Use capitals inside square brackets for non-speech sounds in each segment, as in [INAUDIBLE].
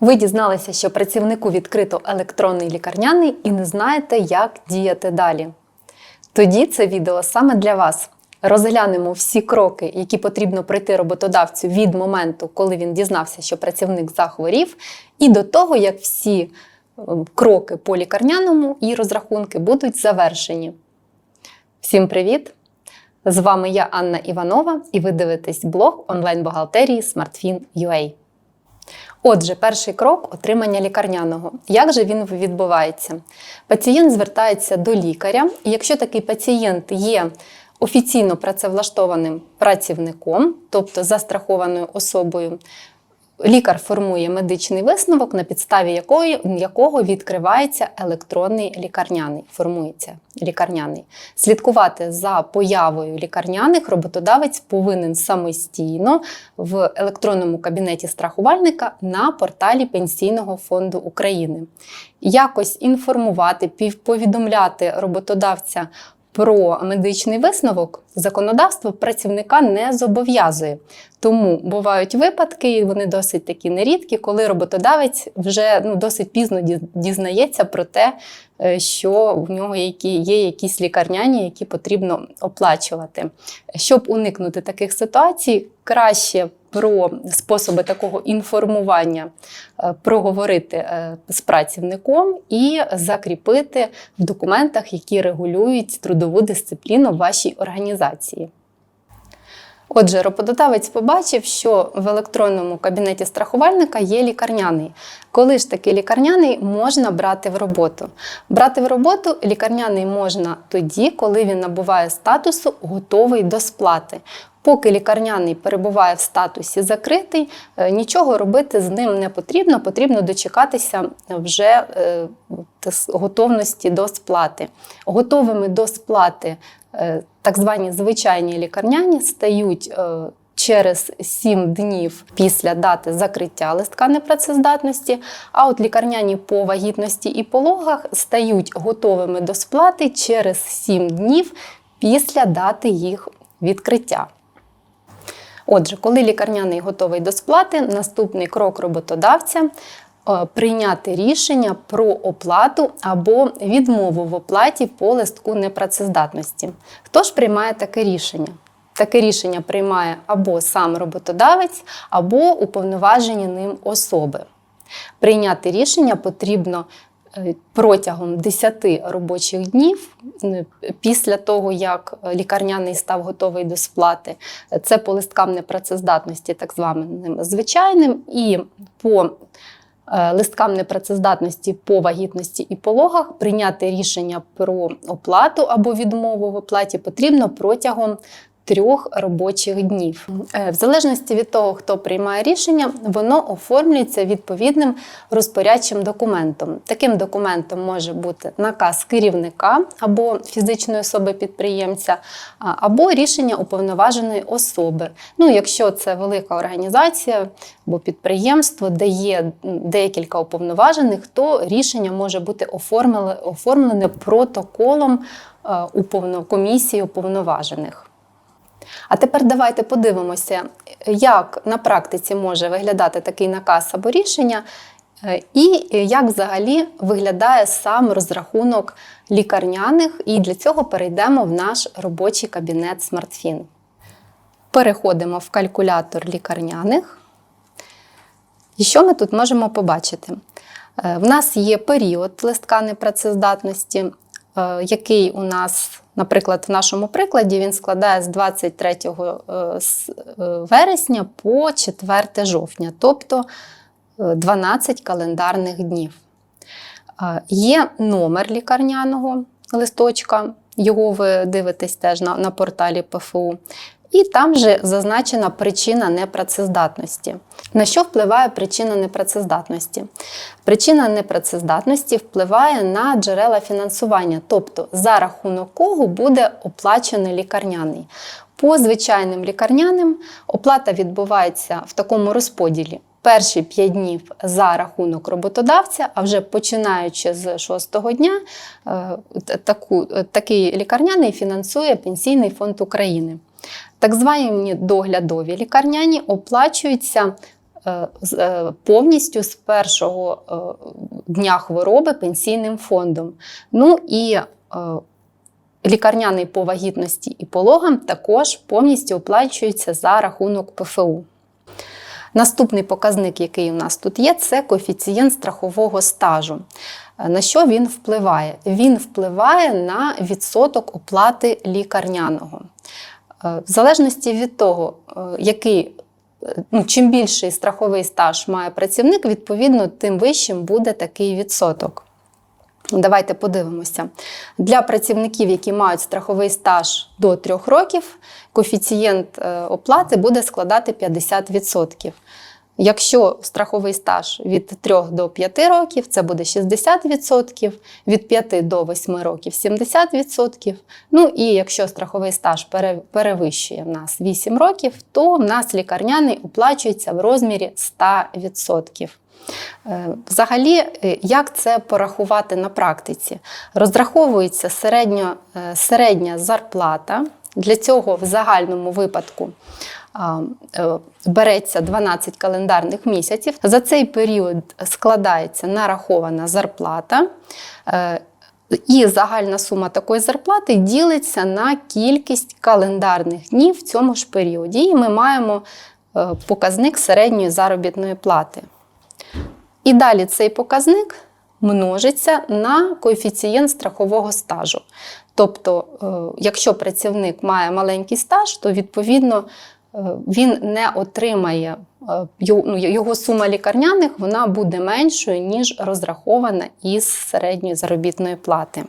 Ви дізналися, що працівнику відкрито електронний лікарняний і не знаєте, як діяти далі. Тоді це відео саме для вас. Розглянемо всі кроки, які потрібно пройти роботодавцю від моменту, коли він дізнався, що працівник захворів, і до того, як всі е, кроки по лікарняному і розрахунки будуть завершені. Всім привіт! З вами я Анна Іванова, і ви дивитесь блог онлайн-бухгалтерії SmartFin.ua. Отже, перший крок отримання лікарняного. Як же він відбувається? Пацієнт звертається до лікаря, і якщо такий пацієнт є офіційно працевлаштованим працівником, тобто застрахованою особою, лікар формує медичний висновок, на підставі якої, якого відкривається електронний лікарняний. Формується лікарняний. Слідкувати за появою лікарняних роботодавець повинен самостійно в електронному кабінеті страхувальника на порталі Пенсійного фонду України. Якось інформувати, повідомляти роботодавця. Про медичний висновок законодавство працівника не зобов'язує. Тому бувають випадки, і вони досить такі нерідкі, коли роботодавець вже ну, досить пізно дізнається про те, е, що в нього є якісь лікарняні, які потрібно оплачувати. Щоб уникнути таких ситуацій, краще про способи такого інформування е, проговорити е, з працівником і закріпити в документах, які регулюють трудову дисципліну вашій організації. Отже, роботодавець побачив, що в електронному кабінеті страхувальника є лікарняний. Коли ж такий лікарняний можна брати в роботу? Брати в роботу лікарняний можна тоді, коли він набуває статусу готовий до сплати. Поки лікарняний перебуває в статусі закритий, е, нічого робити з ним не потрібно, потрібно дочекатися вже е, готовності до сплати. Готовими до сплати так звані звичайні лікарняні стають через 7 днів після дати закриття листка непрацездатності, а от лікарняні по вагітності і пологах стають готовими до сплати через 7 днів після дати їх відкриття. Отже, коли лікарняний готовий до сплати, наступний крок роботодавця е, прийняти рішення про оплату або відмову в оплаті по листку непрацездатності. Хто ж приймає таке рішення? Таке рішення приймає або сам роботодавець, або уповноважені ним особи. Прийняти рішення потрібно Е, протягом 10 робочих днів після того, як лікарняний став готовий до сплати, це по листкам непрацездатності, так званим звичайним, і по е, листкам непрацездатності по вагітності і пологах прийняти рішення про оплату або відмову в оплаті потрібно протягом трьох робочих днів. Е, в залежності від того, хто приймає рішення, воно оформлюється відповідним розпорядчим документом. Таким документом може бути наказ керівника або фізичної особи підприємця, або рішення уповноваженої особи. Ну, якщо це велика організація або підприємство, де є декілька уповноважених, то рішення може бути оформлене протоколом е, комісії уповноважених. А тепер давайте подивимося, як на практиці може виглядати такий наказ або рішення, е, і як взагалі виглядає сам розрахунок лікарняних, і для цього перейдемо в наш робочий кабінет SmartFin. Переходимо в калькулятор лікарняних. І що ми тут можемо побачити? Е, в нас є період листка непрацездатності, е, який у нас Наприклад, в нашому прикладі він складає з 23 е, е, вересня по 4 жовтня, тобто 12 е, календарних днів. Є номер лікарняного листочка, його ви дивитесь теж на, на порталі ПФУ. І там же зазначена причина непрацездатності. На що впливає причина непрацездатності? Причина непрацездатності впливає на джерела фінансування, тобто за рахунок кого буде оплачений лікарняний. По звичайним лікарняним оплата відбувається в такому розподілі. Перші 5 днів за рахунок роботодавця, а вже починаючи з 6-го дня, е, таку, такий лікарняний фінансує Пенсійний фонд України. Так звані доглядові лікарняні оплачуються е, е, повністю з першого е, дня хвороби пенсійним фондом. Ну і лікарняний по вагітності і пологам також повністю оплачується за рахунок ПФУ. Наступний показник, який у нас тут є, це коефіцієнт страхового стажу. На що він впливає? Він впливає на відсоток оплати лікарняного. Е, В залежності від того, е, який, е, ну, чим більший страховий стаж має працівник, відповідно, тим вищим буде такий відсоток. Давайте подивимося. Для працівників, які мають страховий стаж до 3 років, коефіцієнт оплати буде складати 50%. Якщо страховий стаж від 3 до 5 років, це буде 60%, від 5 до 8 років 70%. Ну і якщо страховий стаж перевищує в нас 8 років, то в нас лікарняний оплачується в розмірі 100%. Е, Взагалі, е, як це порахувати на практиці? Розраховується середньо, е, середня зарплата. Для цього в загальному випадку е, береться 12 календарних місяців. За цей період складається нарахована зарплата. е, І загальна сума такої зарплати ділиться на кількість календарних днів в цьому ж періоді. І ми маємо е, показник середньої заробітної плати. І далі цей показник множиться на коефіцієнт страхового стажу. Тобто, е, якщо працівник має маленький стаж, то відповідно е, він не отримає е, його, ну, сума лікарняних вона буде меншою, ніж розрахована із середньої заробітної плати.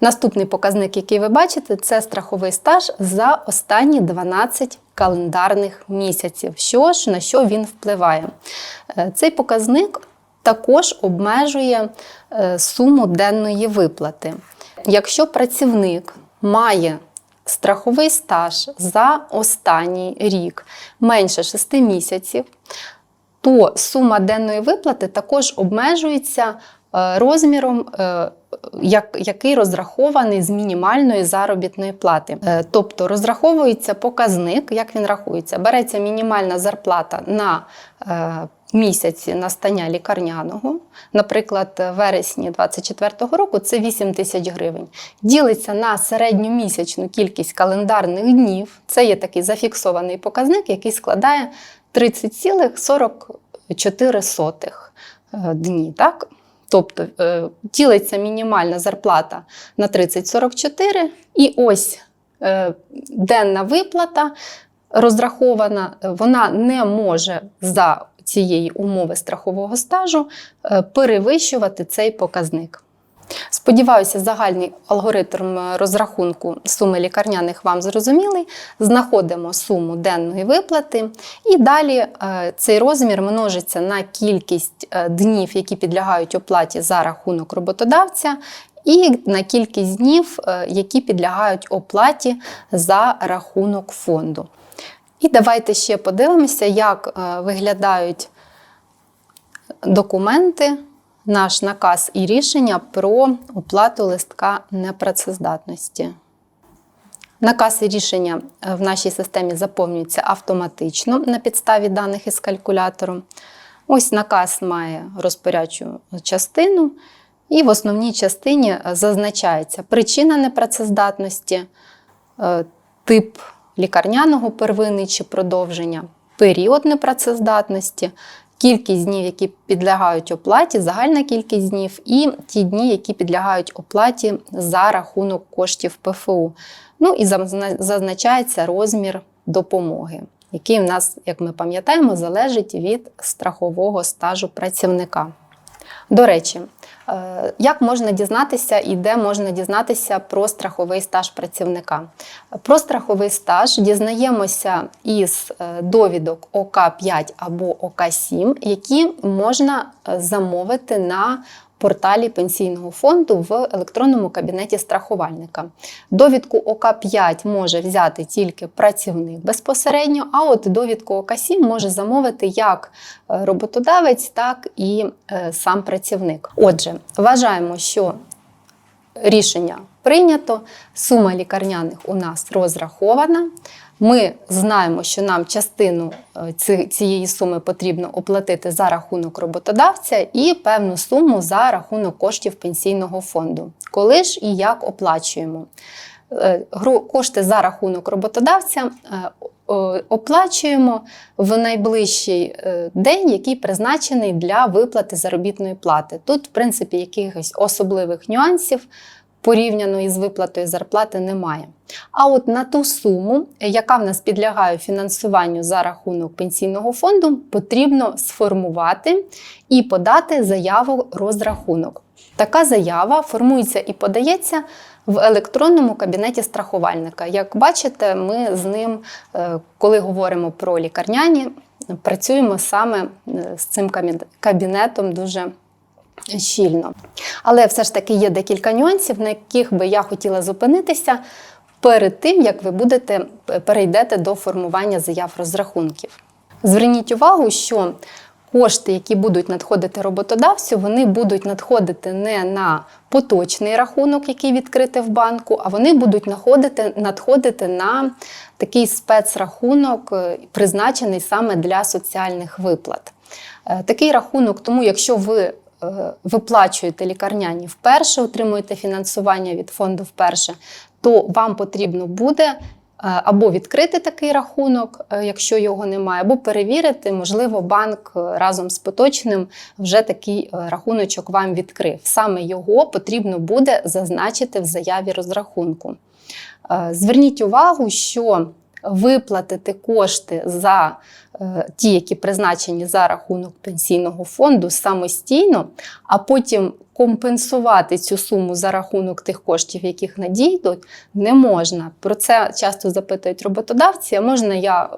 Наступний показник, який ви бачите, це страховий стаж за останні 12 календарних місяців. Що ж, на що він впливає? Цей показник також обмежує суму денної виплати. Якщо працівник має страховий стаж за останній рік менше 6 місяців, то сума денної виплати також обмежується е, розміром, е, який розрахований з мінімальної заробітної плати. Е, Тобто розраховується показник, як він рахується. Береться мінімальна зарплата на місяці настання лікарняного, наприклад, вересні 2024 року це 8 тисяч гривень. Ділиться на середньомісячну кількість календарних днів. Це є такий зафіксований показник, який складає 30,44 е, дні. Так? Тобто е, ділиться мінімальна зарплата на 30,44, і ось е, денна виплата розрахована, вона не може за цієї умови страхового стажу е, перевищувати цей показник. Сподіваюся, загальний алгоритм е, розрахунку суми лікарняних вам зрозумілий. Знаходимо суму денної виплати, і далі е, цей розмір множиться на кількість днів, які підлягають оплаті за рахунок роботодавця, і на кількість днів, які підлягають оплаті за рахунок фонду. І давайте ще подивимося, як е, виглядають документи, наш наказ і рішення про оплату листка непрацездатності. Наказ і рішення е, в нашій системі заповнюються автоматично на підставі даних із калькулятору. Ось наказ має розпорядчу частину, і в основній частині е, зазначається причина непрацездатності, тип лікарняного первинний чи продовження, період непрацездатності, кількість днів, які підлягають оплаті, загальна кількість днів, і ті дні, які підлягають оплаті за рахунок коштів ПФУ. Ну і зазна- зазначається розмір допомоги, який в нас, як ми пам'ятаємо, залежить від страхового стажу працівника. До речі, е, як можна дізнатися і де можна дізнатися про страховий стаж працівника? Про страховий стаж дізнаємося із е, довідок ОК5 або ОК7, які можна е, замовити на порталі пенсійного фонду в електронному кабінеті страхувальника. Довідку ОК5 може взяти тільки працівник безпосередньо, а от довідку ОК7 може замовити як е, роботодавець, так і е, сам працівник. Отже, вважаємо, що рішення прийнято, сума лікарняних у нас розрахована. Ми знаємо, що нам частину е, цієї суми потрібно оплатити за рахунок роботодавця і певну суму за рахунок коштів пенсійного фонду. Коли ж і як оплачуємо? Е, Кошти за рахунок роботодавця е, оплачуємо в найближчий день, який призначений для виплати заробітної плати. Тут, в принципі, якихось особливих нюансів порівняно із виплатою зарплати немає. А от на ту суму, яка в нас підлягає фінансуванню за рахунок пенсійного фонду, потрібно сформувати і подати заяву розрахунок. Така заява формується і подається в електронному кабінеті страхувальника. Як бачите, ми з ним, е, коли говоримо про лікарняні, працюємо саме е, з цим кабінетом дуже щільно. Але все ж таки є декілька нюансів, на яких би я хотіла зупинитися перед тим, як ви будете перейдете до формування заяв розрахунків. Зверніть увагу, що кошти, які будуть надходити роботодавцю, вони будуть надходити не на поточний рахунок, який відкритий в банку, а вони будуть надходити, надходити на такий спецрахунок, е, призначений саме для соціальних виплат. Е, Такий рахунок, тому якщо ви е, виплачуєте лікарняні вперше, отримуєте фінансування від фонду вперше, то вам потрібно буде е, або відкрити такий рахунок, е, якщо його немає, або перевірити, можливо, банк е, разом з поточним вже такий е, рахуночок вам відкрив. Саме його потрібно буде зазначити в заяві розрахунку. Е, Зверніть увагу, що виплатити кошти за е, ті, які призначені за рахунок пенсійного фонду самостійно, а потім компенсувати цю суму за рахунок тих коштів, яких надійдуть, не можна. Про це часто запитують роботодавці. А можна я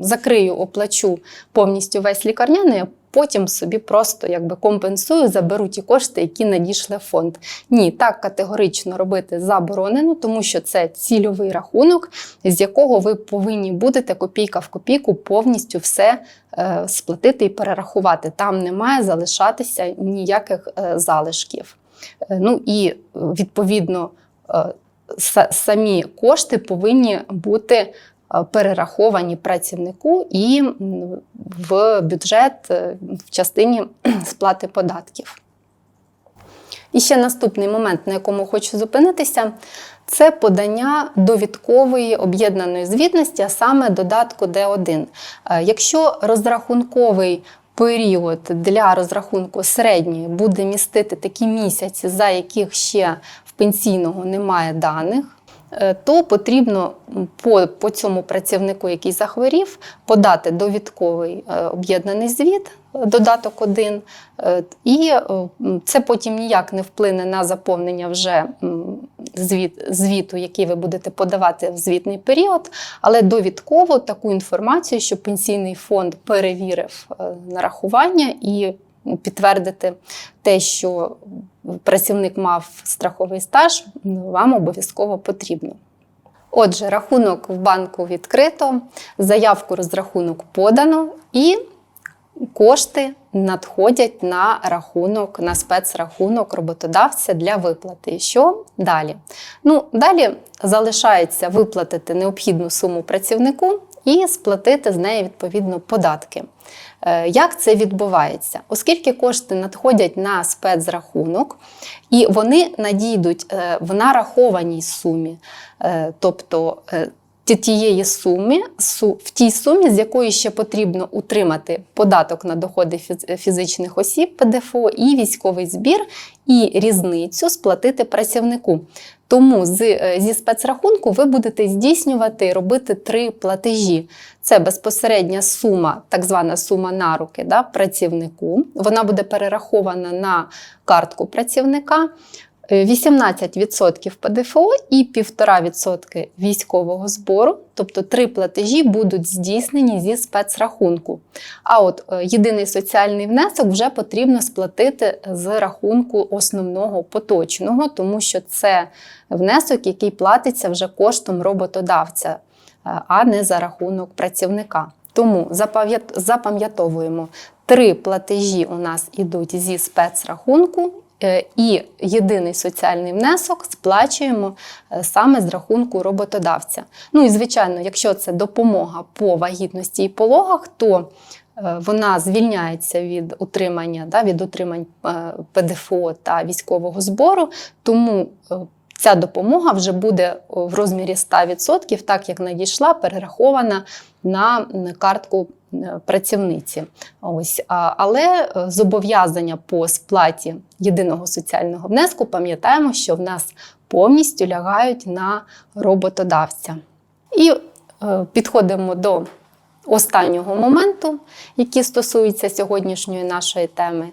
закрию, оплачу повністю весь лікарняний, потім собі просто якби компенсую, заберу ті кошти, які надійшли фонд. Ні, так категорично робити заборонено, тому що це цільовий рахунок, з якого ви повинні будете копійка в копійку повністю все е, сплатити і перерахувати. Там не має залишатися ніяких е, залишків. Е, Ну і е, відповідно е, самі кошти повинні бути перераховані працівнику і в бюджет е, в частині [CLEARS THROAT] сплати податків. І ще наступний момент, на якому хочу зупинитися, це подання довідкової об'єднаної звітності, а саме додатку Д1. Е, Якщо розрахунковий період для розрахунку середньої буде містити такі місяці, за яких ще в пенсійного немає даних, е, то потрібно по, по цьому працівнику, який захворів, подати довідковий е, об'єднаний звіт, е, додаток 1, е, і е, це потім ніяк не вплине на заповнення вже звіт, звіту, який ви будете подавати в звітний період, але довідково таку інформацію, що пенсійний фонд перевірив е, нарахування і підтвердити те, що працівник мав страховий стаж, вам обов'язково потрібно. Отже, рахунок в банку відкрито, заявку розрахунок подано і кошти надходять на рахунок, на спецрахунок роботодавця для виплати. Що далі? Ну, далі залишається виплатити необхідну суму працівнику і сплатити з неї відповідно податки. Е, Як це відбувається? Оскільки кошти надходять на спецрахунок, і вони надійдуть е, в нарахованій сумі, Е, тобто тієї суми, в тій сумі, з якої ще потрібно утримати податок на доходи фіз- фізичних осіб ПДФО і військовий збір, і різницю сплатити працівнику. Тому з, е, зі спецрахунку ви будете здійснювати, робити три платежі. Це безпосередня сума, так звана сума на руки да, працівнику. Вона буде перерахована на картку працівника. Е, 18% ПДФО і 1,5% військового збору, тобто три платежі будуть здійснені зі спецрахунку. А от е, єдиний соціальний внесок вже потрібно сплатити з рахунку основного поточного, тому що це внесок, який платиться вже коштом роботодавця, е, а не за рахунок працівника. Тому запам'ятовуємо, три платежі у нас ідуть зі спецрахунку і єдиний соціальний внесок сплачуємо е, саме з рахунку роботодавця. Ну і звичайно, якщо це допомога по вагітності і пологах, то е, вона звільняється від утримання, да, від утримань е, ПДФО та військового збору, тому е, ця допомога вже буде в розмірі 100%, так як надійшла, перерахована на картку працівниці. Ось, але е, зобов'язання по сплаті єдиного соціального внеску пам'ятаємо, що в нас повністю лягають на роботодавця. І е, підходимо до останнього моменту, який стосується сьогоднішньої нашої теми.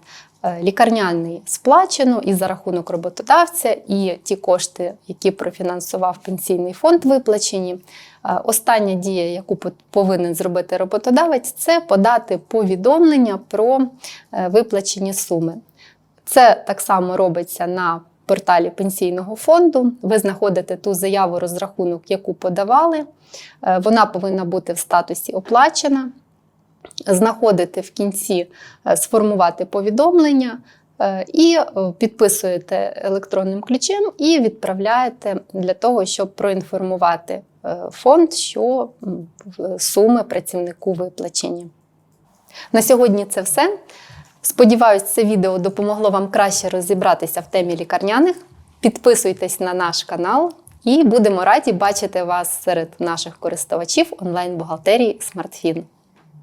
Е, Лікарняний сплачено і за рахунок роботодавця, і ті кошти, які профінансував пенсійний фонд, виплачені. Е, Остання дія, яку повинен зробити роботодавець, це подати повідомлення про е, виплачені суми. Це так само робиться на порталі пенсійного фонду. Ви знаходите ту заяву розрахунок, яку подавали. Вона повинна бути в статусі оплачена. Знаходите в кінці е, сформувати повідомлення е, і е, підписуєте електронним ключем і відправляєте для того, щоб проінформувати фонд, що суми працівнику виплачені. На сьогодні це все. Сподіваюсь, це відео допомогло вам краще розібратися в темі лікарняних. Підписуйтесь на наш канал і будемо раді бачити вас серед наших користувачів онлайн-бухгалтерії SmartFin.